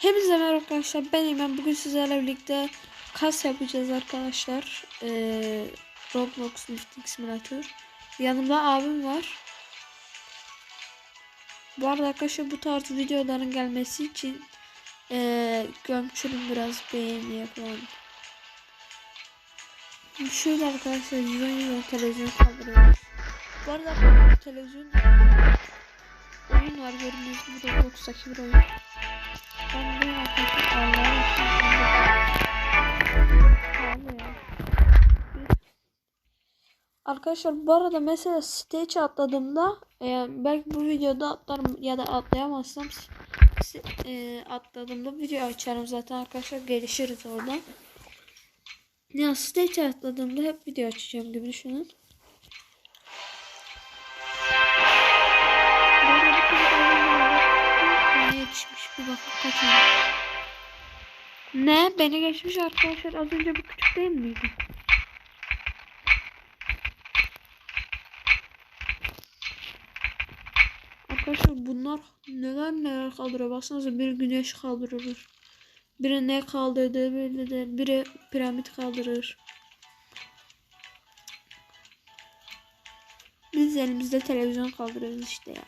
Hepinize merhaba arkadaşlar. Ben Eymen. Bugün sizlerle birlikte kas yapacağız arkadaşlar. Ee, Roblox Lifting Simulator. Yanımda abim var. Bu arada arkadaşlar bu tarz videoların gelmesi için ee, gömçürün biraz beğeni yapalım. Şöyle arkadaşlar 110 110 televizyon kaldırıyoruz. Bu arada televizyon oyun var gördüğünüz gibi Roblox'taki bir oyun. Arkadaşlar bu arada mesela stage atladığımda e, belki bu videoda atlarım ya da atlayamazsam e, atladığımda video açarım zaten arkadaşlar gelişiriz orada. Ya stage atladığımda hep video açacağım gibi düşünün. Yetişmiş bir bakın kaç ay. Ne? Beni geçmiş arkadaşlar. Az önce bu küçük değil miydi? Arkadaşlar bunlar neler neler kaldırıyor. Baksanıza bir güneş kaldırır. Biri ne kaldırdığı belli değil. Biri piramit kaldırır. Biz elimizde televizyon kaldırıyoruz işte ya.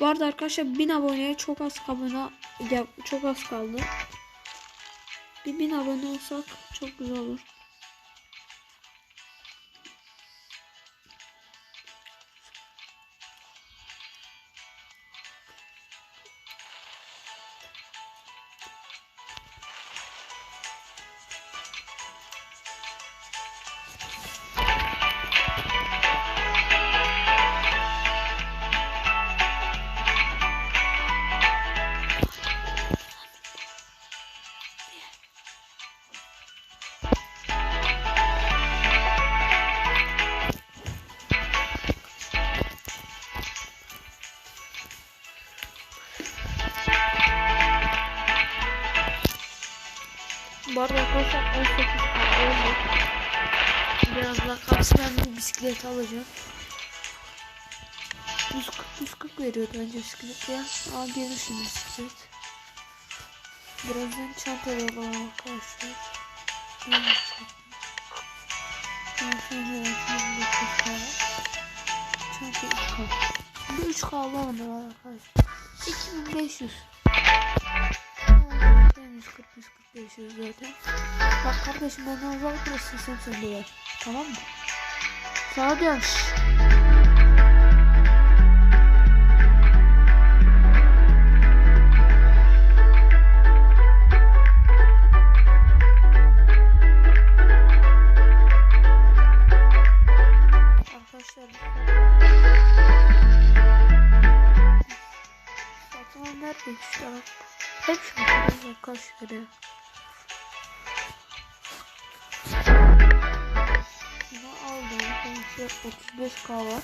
Bu arada arkadaşlar 1000 aboneye çok az abone çok az kaldı. Bir 1000 abone olsak çok güzel olur. 18 tane oldu. Biraz daha bu bisikleti alacağım. 140 140 veriyor bence bisiklet ya. Aa gelir şimdi bisiklet. Birazdan çantaya alalım arkadaşlar. Evet, çanta. Ben şöyle yapayım, dokuz tane. Çanta 3K. Bir 3K alalım ben arkadaşlar. 2500. 140 145 zaten. Bak kardeşim ben ne uzak burası sen sen. Tamam mı? Sana diyorum. Arkadaşlar Fatma nerede işte hep şu kadar kaç kere Bunu aldım. Sonuçta 35k var.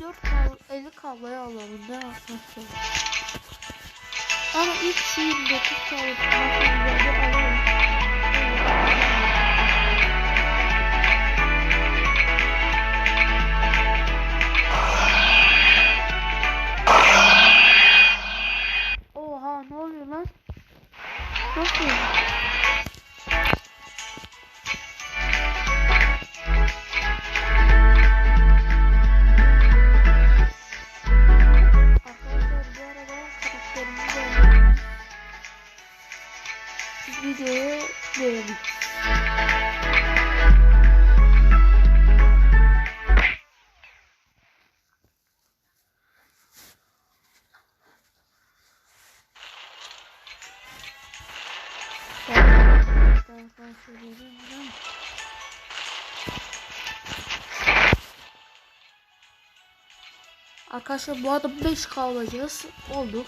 4 kablo 50 kabloyu alalım. Ne arkadaşlar ama ilk şu 29 kablo tutmakla Nasıl? Arkadaşlar söyleyeyim. Arkadaşlar bu arada 5 kalacağız. Olduk.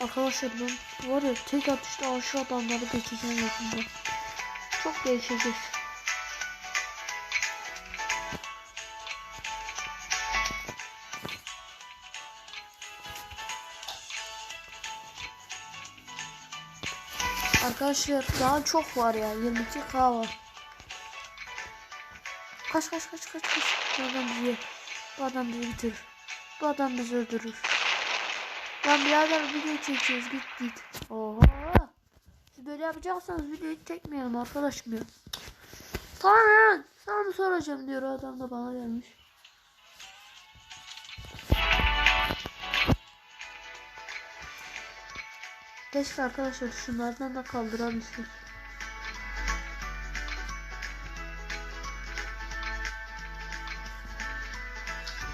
Arkadaşlar ben var ya tek atışta aşağı adamları geçeceğim yakında. Çok değişeceğiz. Arkadaşlar daha çok var ya 22k var. Kaç kaç kaç kaç kaç. Bu adam bizi, bu adam bizi bitirir. Bu adam bizi öldürür. Lan birader video çekeceğiz git git. Oha. Siz böyle yapacaksanız videoyu çekmeyelim arkadaşım ya. Tamam. Sana mı soracağım diyor adam da bana gelmiş. Keşke arkadaşlar şunlardan da kaldırabilsek.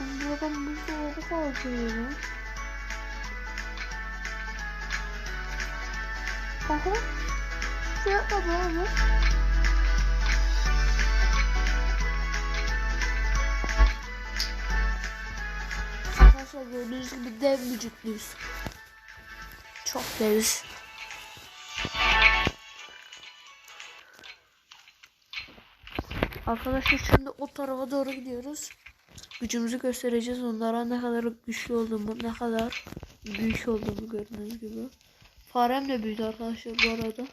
Bu adam buzdolabı kaldırıyor lan. Aha. Şey yapmadı abi. Arkadaşlar gördüğünüz gibi dev vücutluyuz. Çok deviz. Arkadaşlar şimdi o tarafa doğru gidiyoruz. Gücümüzü göstereceğiz onlara ne kadar güçlü olduğumu, ne kadar büyük olduğumu gördüğünüz gibi. Farem de büyüdü arkadaşlar bu arada.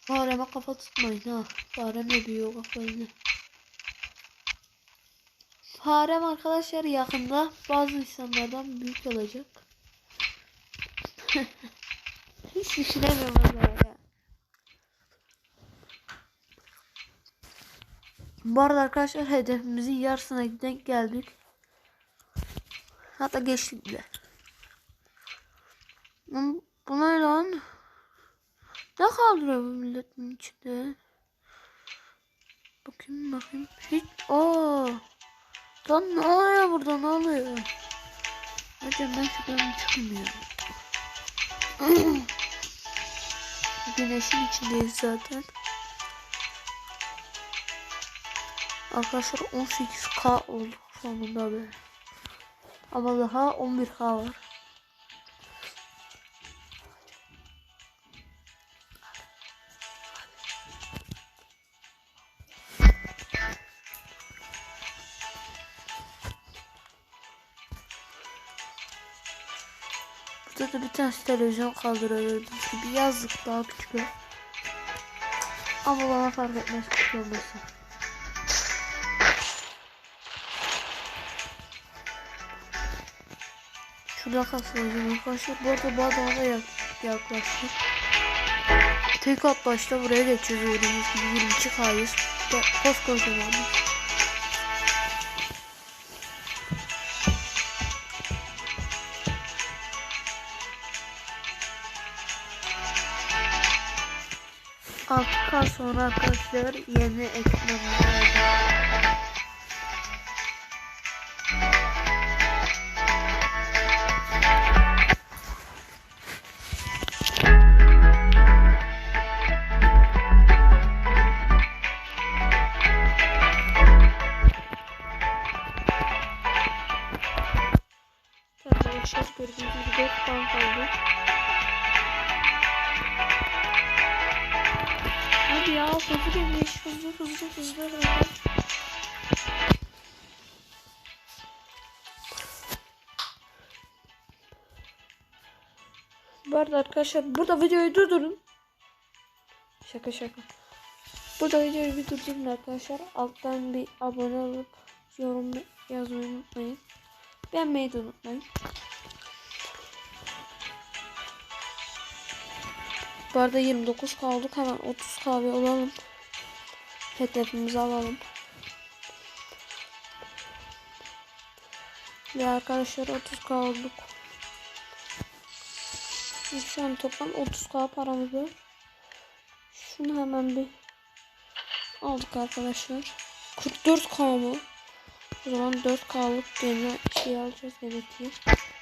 Fareme kafa tutmayın ha. Farem de büyüyor kafayla. Farem arkadaşlar yakında bazı insanlardan büyük olacak. Hiç düşünemiyorum ama ya. Bu arada arkadaşlar hedefimizin yarısına denk geldik. Hatta geçtik bile. Bu ne lan? Ne kaldırıyor bu milletin içinde? Bakayım bakayım. Hiç. Aa. Lan ne oluyor burada ne oluyor? Hocam ben şuradan ya. Güneşin içindeyiz zaten. Arkadaşlar 18k olduk sonunda be. Ama daha 11k var. Burada da bir tane televizyon kaldırıyor gibi yazlık daha küçük. Ama bana fark etmez küçük olması. Şurada kalsın arkadaşlar. Bu arada adama da yak yaklaştık. Tek at buraya geçiyoruz gördüğünüz gibi 22 kayız. Koskocaman. Altı sonra arkadaşlar yeni ekranımız Bu arada arkadaşlar burada videoyu durdurun. Şaka şaka. Burada videoyu bir durdurun arkadaşlar. Alttan bir abone olup yorum yazmayı unutmayın. Beğenmeyi de unutmayın. Bu arada 29 kaldık. Hemen 30 kahve olalım. Hedefimizi alalım. Ve arkadaşlar 30 kaldık. Şu an toplam 30k paramız var. Şunu hemen bir aldık arkadaşlar. 44k mı? O zaman 4k'lık gene şey alacağız gerekli. arkadaşlar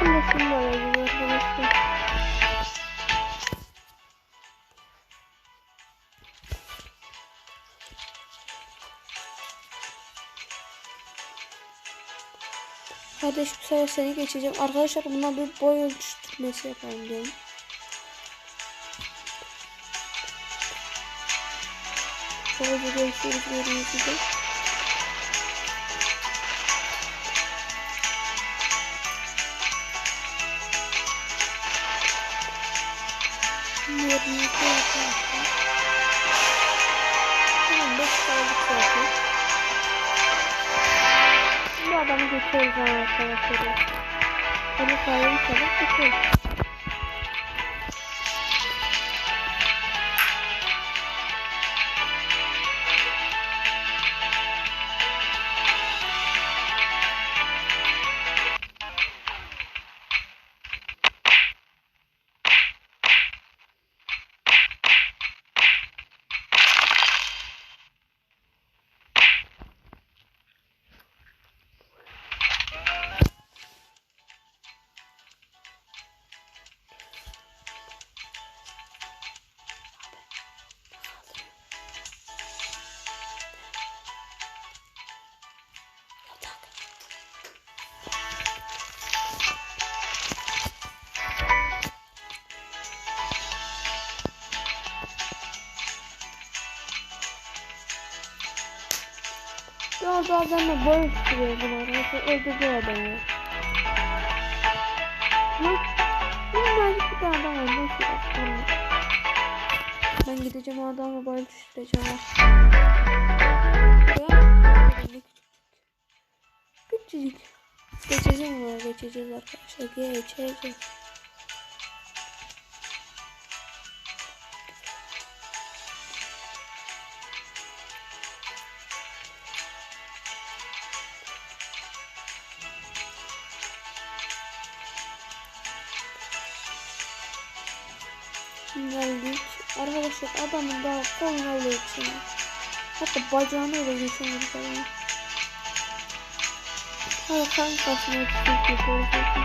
Da şunlara gibi arkadaşlar. Kardeş bu sefer seni geçeceğim. Arkadaşlar buna bir boy ölçtürmesi yapalım diyelim. Şöyle bir görüşürüz Yerimizi yapalım. Tamam beş kaldık zaten. Bu adamı geçiyoruz arkadaşlar. Bunu sayalım sabah geçiyoruz. Tutuyor bunu arkadaşlar. Öldürdü adamı. Lan. Minnacık bir adam. Nasıl yapalım? Ben gideceğim o adamla boy ölçüştüreceğim. Buraya küçücük. Geçeceğim ona geçeceğiz arkadaşlar. Geçeceğiz. Arkadaşlar adamın daha koluna öyle geçiyor. Hatta bacağını öyle geçiyor falan. Hayır kankasına yetiştik yapıyoruz zaten.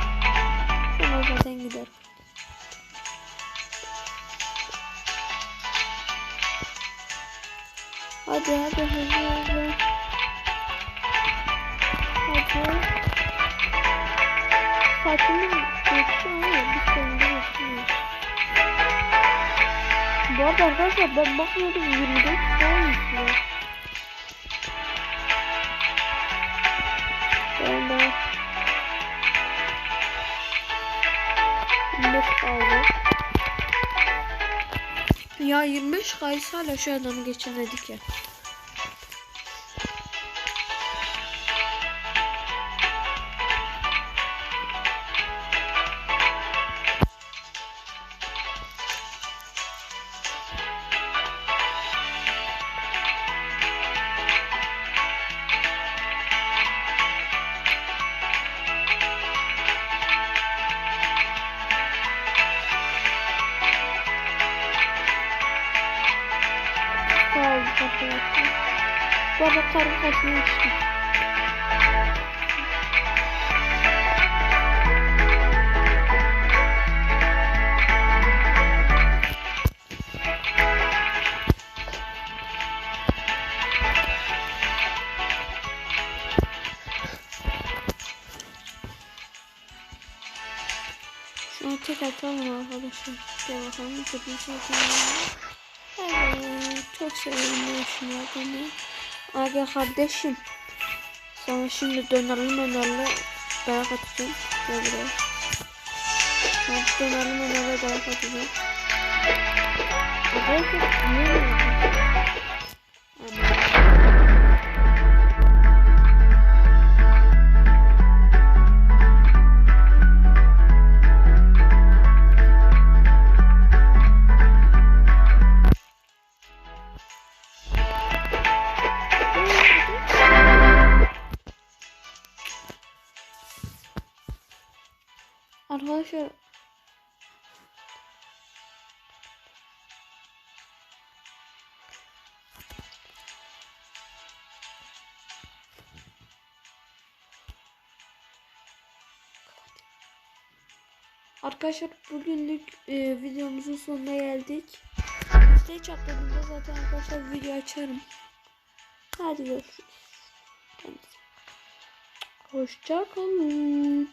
Sonra zaten gider. Hadi hadi hadi hadi. Hadi. Saçını geçiyor ama bir sonunda Bu arada arkadaşlar ben bakmıyordum 24 falan geçiyor. Ben de 25 kaldı. Ya 25 kayısı hala şu adamı geçemedik ya. Karın kasını yetiştim. Şunu tek atalım arkadaşlar. Gel bakalım. Kötü şey Evet. Çok seviyorum ben şunu. Aga kardeşim. Sana şimdi dönerli dönerli dayak atacağım. Gel buraya. Sana dönerli dönerli dayak atacağım. Arkadaşlar niye Arkadaşlar Arkadaşlar bugünlük e, videomuzun sonuna geldik. Listeyi çatladığımda zaten arkadaşlar video açarım. Hadi görüşürüz. Hoşçakalın.